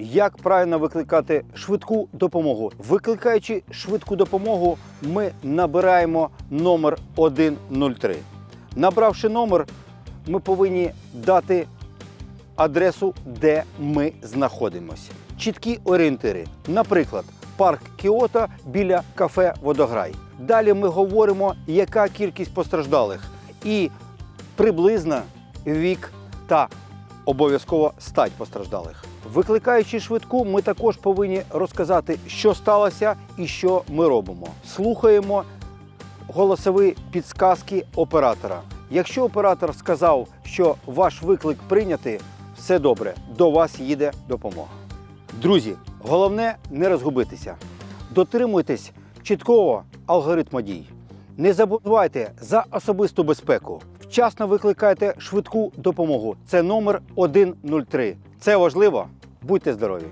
як правильно викликати швидку допомогу. Викликаючи швидку допомогу, ми набираємо номер 103. Набравши номер, ми повинні дати адресу, де ми знаходимося. Чіткі орієнтири. Наприклад, парк Кіото біля кафе Водограй. Далі ми говоримо, яка кількість постраждалих і приблизна вік та обов'язково стать постраждалих. Викликаючи швидку, ми також повинні розказати, що сталося і що ми робимо. Слухаємо голосові підсказки оператора. Якщо оператор сказав, що ваш виклик прийнятий, все добре, до вас їде допомога. Друзі, головне не розгубитися. Дотримуйтесь чіткого алгоритму дій. Не забувайте за особисту безпеку. Вчасно викликайте швидку допомогу. Це номер 103. Це важливо. Будьте здорові!